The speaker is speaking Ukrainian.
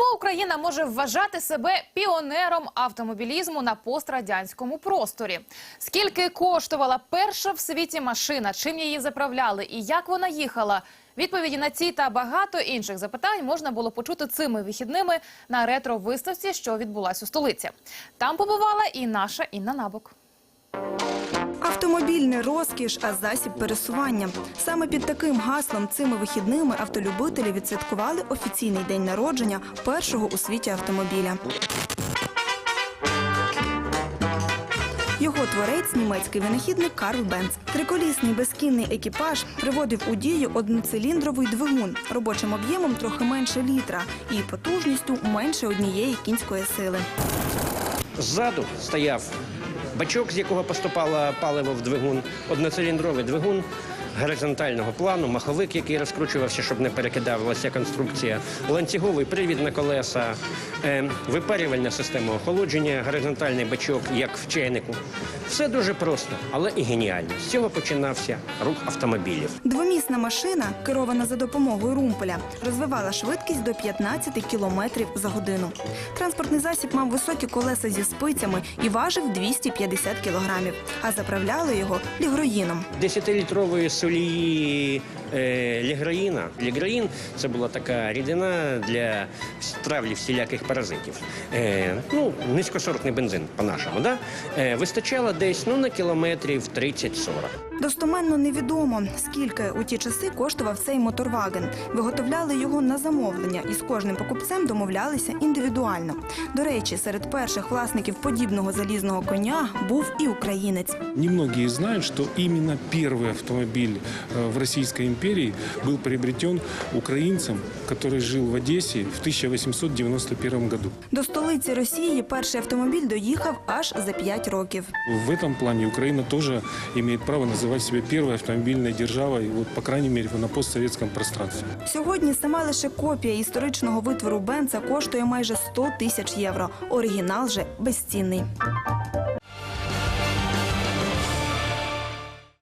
Чому Україна може вважати себе піонером автомобілізму на пострадянському просторі? Скільки коштувала перша в світі машина? Чим її заправляли і як вона їхала? Відповіді на ці та багато інших запитань можна було почути цими вихідними на ретро-виставці, що відбулась у столиці. Там побувала і наша Інна Набок. Автомобіль не розкіш, а засіб пересування. Саме під таким гаслом цими вихідними автолюбителі відсвяткували офіційний день народження першого у світі автомобіля. Його творець німецький винахідник Карл Бенц. Триколісний безкінний екіпаж приводив у дію одноциліндровий двигун робочим об'ємом трохи менше літра і потужністю менше однієї кінської сили. Ззаду стояв бачок, з якого поступало паливо в двигун, одноциліндровий двигун горизонтального плану, маховик, який розкручувався, щоб не перекидалася конструкція, ланцюговий привід на колеса, е, випарювальна система охолодження, горизонтальний бачок, як в чайнику. Все дуже просто, але і геніально. З цього починався рух автомобілів. Двомісна машина, керована за допомогою румпеля, розвивала швидкість до 15 кілометрів за годину. Транспортний засіб мав високі колеса зі спицями і важив 250 кілограмів, а заправляли його лігроїном. 10-літрової солії е, ліграїна. Ліграїн це була така рідина для травлі всіляких паразитів. Е, ну, низькосортний бензин, по-нашому. Да? Е, вистачало десь ну, на кілометрів 30-40. Достоменно невідомо, скільки у ті часи коштував цей моторваген. Виготовляли його на замовлення і з кожним покупцем домовлялися індивідуально. До речі, серед перших власників подібного залізного коня був і українець. Немногие знают, что именно первый автомобиль э, в Российской империи был приобретен украинцем, который жил в Одессе в 1891 году. До столиці Росії перший автомобіль доїхав аж за 5 років. В этом плане Украина тоже имеет право называть себе першою автомобільною державою, вот, по крайній мірі, на постсовєтському пространстві. Сьогодні сама лише копія історичного витвору Бенца коштує майже 100 тисяч євро. Оригінал же безцінний.